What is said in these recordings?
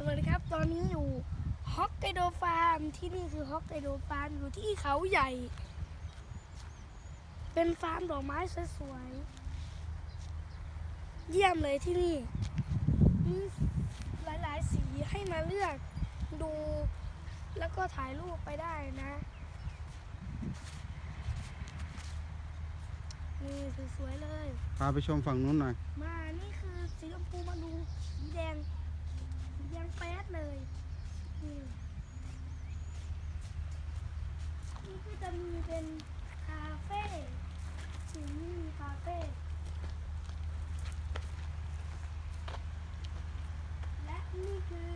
สวัสดีครับ ตอนนี้อยู่ฮอกไกโดฟาร์ม ที่นี่คือฮอกไกโดฟาร์มอยู่ที่เขาใหญ่ เป็นฟาร์มดอกไม้สวยๆ เยี่ยมเลยที่นี่ มีหลายๆสีให้มาเลือกดู แล้วก็ถ่ายรูปไปได้นะนี่สวยๆเลย พาไปชมฝั่งนู้นหน่อย มา นี่คือสีชมพูมาดูสีแดง สีแดงแป๊ดเลยนี่นี่ก็จะมี เป็นคาเฟ่สีนี่มีคาเฟ่และนี่คือ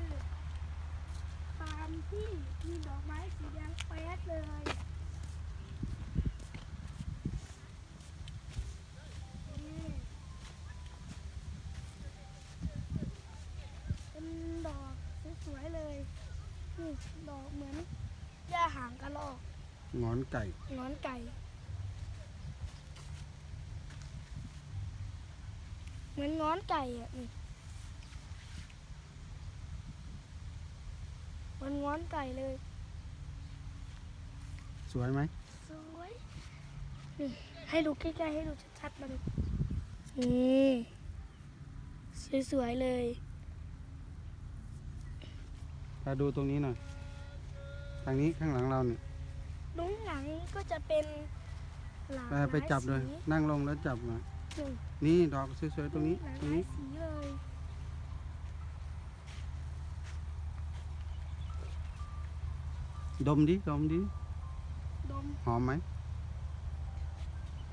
ฟาร์มที่มีดอกไม้สีแดงแป๊ดเลยนี่เป็นดอกสวยๆเลยนี่ดอกเหมือนหญ้าหางกระรอก ห งอนไก่หงอนไก่ เหมือนงอนไก่อะนี่เหมือนงอนไก่เลย สวยไหมสวยนี่ให้ดูใกล้ๆให้ดูชัดๆมาดูนี่สวยๆเลยพาดูตรงนี้หน่อย ทางนี้ข้างหลังเราเนี่ย ลุงหลังก็จะเป็นหลากไปหลายไปจับเลย สีนั่งลงแล้วจับหน่อยนี่นี่ดอกสวยๆตรงนี้ หลากตรหงลายนี้ สีเลยดมดิดมดิดมหอมไหม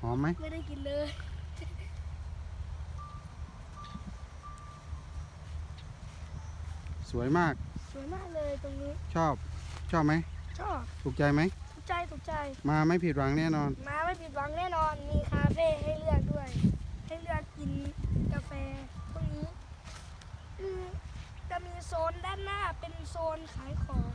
หอมไหมไม่ได้กินเลย สวยมาก สวยมากเลยตรงนี้ชอบ ชอบไหมชอบถูกใจไหมถูก ใจถูกใจ มาไม่ผิดหวังแน่นอน มาไม่ผิดหวังแน่นอน มีคาเฟ่ให้เลือกด้วย ให้เลือกกินกาแฟพวกนี้คือจะมีโซนด้านหน้าเป็นโซนขายของ